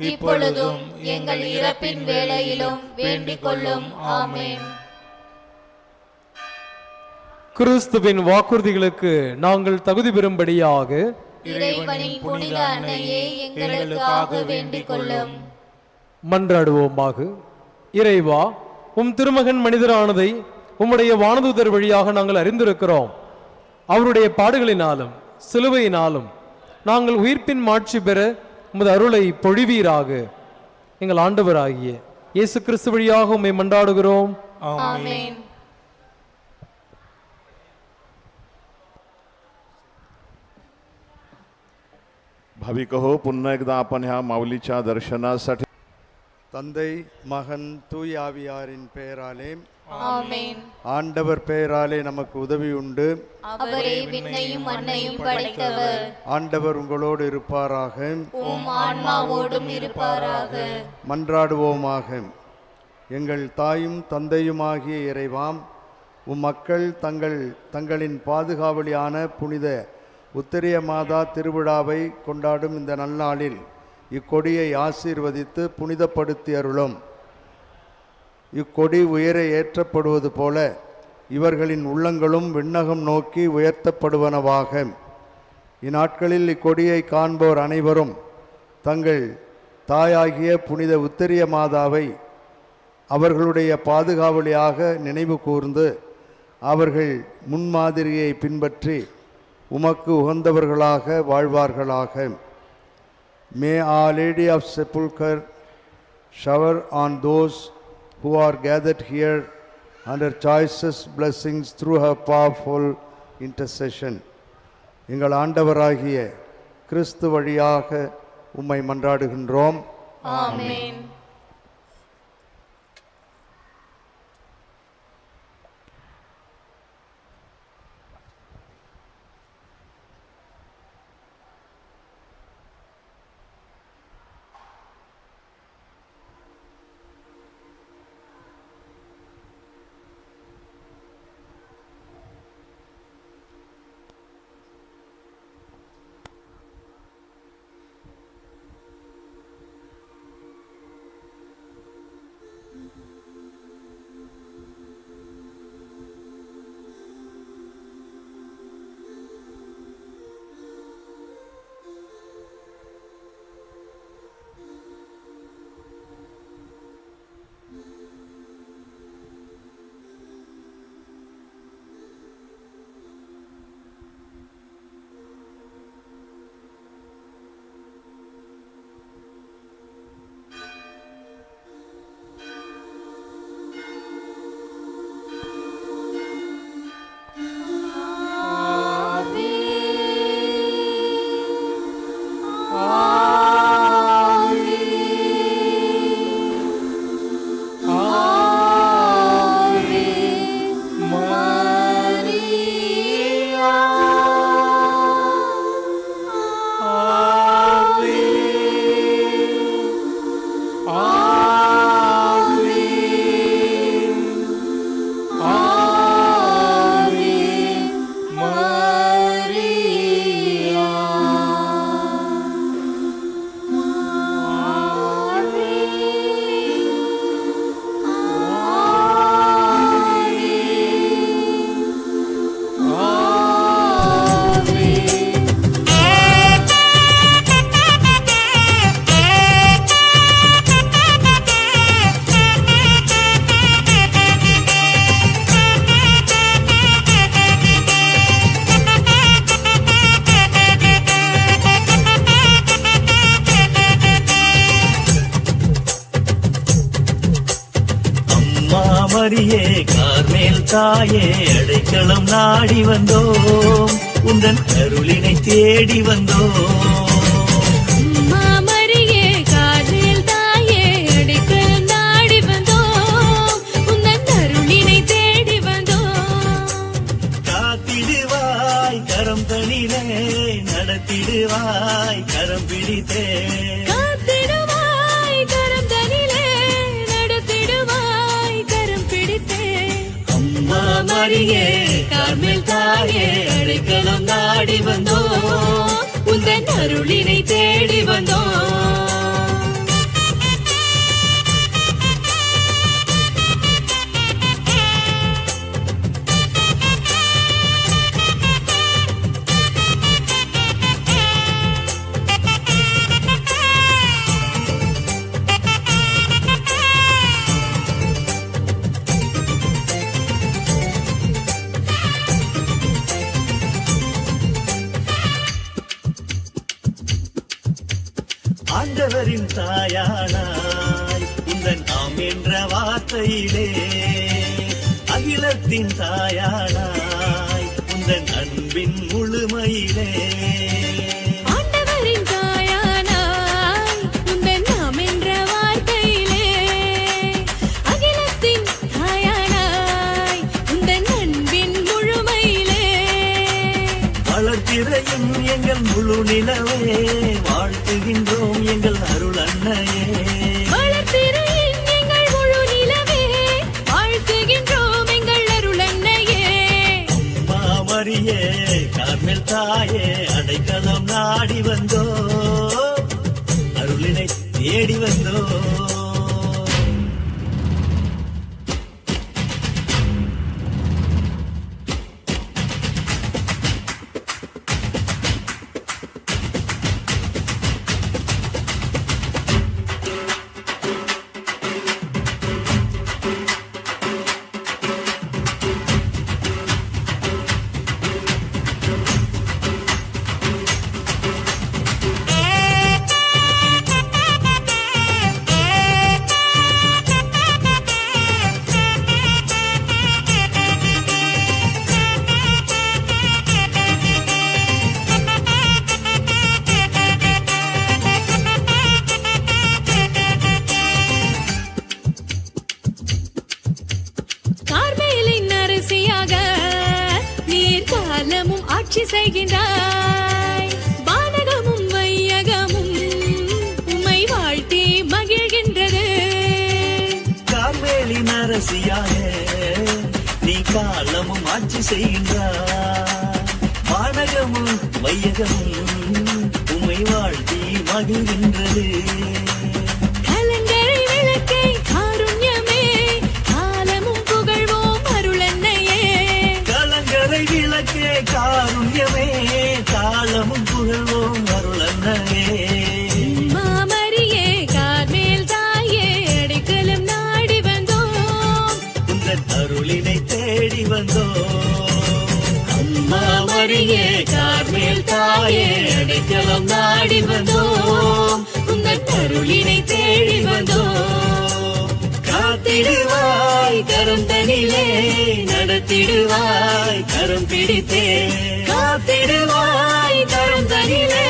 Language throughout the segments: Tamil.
இப்பொழுதும் எங்கள் இறப்பின் வேளையிலும் வேண்டிக் கொள்ளும் ஆமென். கிறிஸ்துவின் வாக்குறுதிகளுக்கு நாங்கள் தகுதி பெறும்படியாக இறைவனின் புனித அன்னையே எங்களுக்காக வேண்டிக் கொள்ளும் மன்றாடுவோமாக. இறைவா உம் திருமகன் மனிதரானதை உம்முடைய வானதூதர் வழியாக நாங்கள் அறிந்திருக்கிறோம். அவருடைய பாடுகளினாலும் சிலுவையினாலும் நாங்கள் உயிர்ப்பின் மாட்சி பெற உமது அருளை பொழிவீராக எங்கள் ஆண்டவராகிய இயேசு கிறிஸ்து வழியாக உம்மை மன்றாடுகிறோம் ஆமென் भाविक हो पुन्हा एकदा आपण ह्या माऊलीच्या दर्शनासाठी தந்தை மகன் தூய் ஆவியாரின் பெயராலே ஆமென் ஆண்டவர் பெயராலே நமக்கு உதவி உண்டு. அவரே விண்ணையும் மண்ணையும் படைத்தவர். ஆண்டவர் உங்களோடு இருப்பாராக. உம் ஆன்மாவோடும் இருப்பாராக. மன்றாடுவோமாக. எங்கள் தாயும் தந்தையுமாகிய இறைவாம் உம் மக்கள் தங்கள் தங்களின் பாதுகாவலியான புனித உத்திரிய மாதா திருவிழாவை கொண்டாடும் இந்த நன்னாளில் இக்கொடியை ஆசீர்வதித்து புனிதப்படுத்தி அருளும். இக்கொடி உயர ஏற்றப்படுவது போல இவர்களின் உள்ளங்களும் விண்ணகம் நோக்கி உயர்த்தப்படுவனவாக. இந்நாட்களில் இக்கொடியை காண்போர் அனைவரும் தங்கள் தாயாகிய புனித உத்தரிய மாதாவை அவர்களுடைய பாதுகாவலியாக நினைவு கூர்ந்து அவர்கள் முன்மாதிரியை பின்பற்றி உமக்கு உகந்தவர்களாக வாழ்வார்களாக. May our lady of Sepulchre shower on those who are gathered here and her choicest blessings through her powerful intercession. எங்கள் ஆண்டவராகிய கிறிஸ்து வழியாக உம்மை மன்றாடுகின்றோம் ஆமென் மாறியே கார்மேல் தாயே அடைக்கலம் நாடி வந்தோம். உந்தன் அருளினை தேடி வந்தோம். நடத்திடுவாய் கரம் பிடித்தேன் அடைக்கலம் நாடி வந்தோம். உந்தன் அருளினை தேடி வந்தோம். கர்த்தரின் தாயானாய். இந்த நாம் என்ற வார்த்தையிலே அகிலத்தின் தாயானாய். உந்தன் அன்பின் முழுமையிலே முழு நிலவே வாழ்த்துகின்றோம் எங்கள் அருள் அன்னையே. வளர்த்திரையின் எங்கள் முழு நிலவே வாழ்த்துகின்றோம் எங்கள் அருள் அன்னையே. மாமரியே கார்மேல் தாயே அடைக்கலம் நாடி வந்தோ வானமும் ஆட்சி செய்கின்றாய். வானகமும் வையகமும் உமை வாழ்த்தி மகிழ்கின்றது. கார்மேலின் அரசியாக நீ காலமும் ஆட்சி செய்கின்றாய். வானகமும் வையகமும் உமை வாழ்த்தி மகிழ்கின்றது. வந்தோ. அம்மா மரியே கார்மேல் தாயே அடைக்கலம் நாடி வந்தோம். உங்கள் அருளினை தேடி வந்தோம். காத்திடுவாய் கரம் தனிலே நடத்திடுவாய் கரம் பிடித்தே. காத்திடுவாய் கரம் தனிலே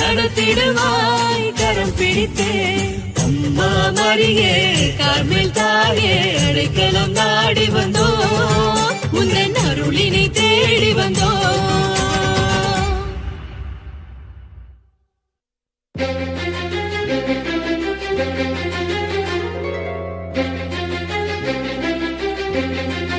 நடத்திடுவாய் கரம் பிடித்தே. அம்மா மரியே கார்மேல் தாயே அடைக்கலம் நாடி வந்தோம். உந்தன் அருளினை தேடி வந்தோம் எரி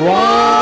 哇！哇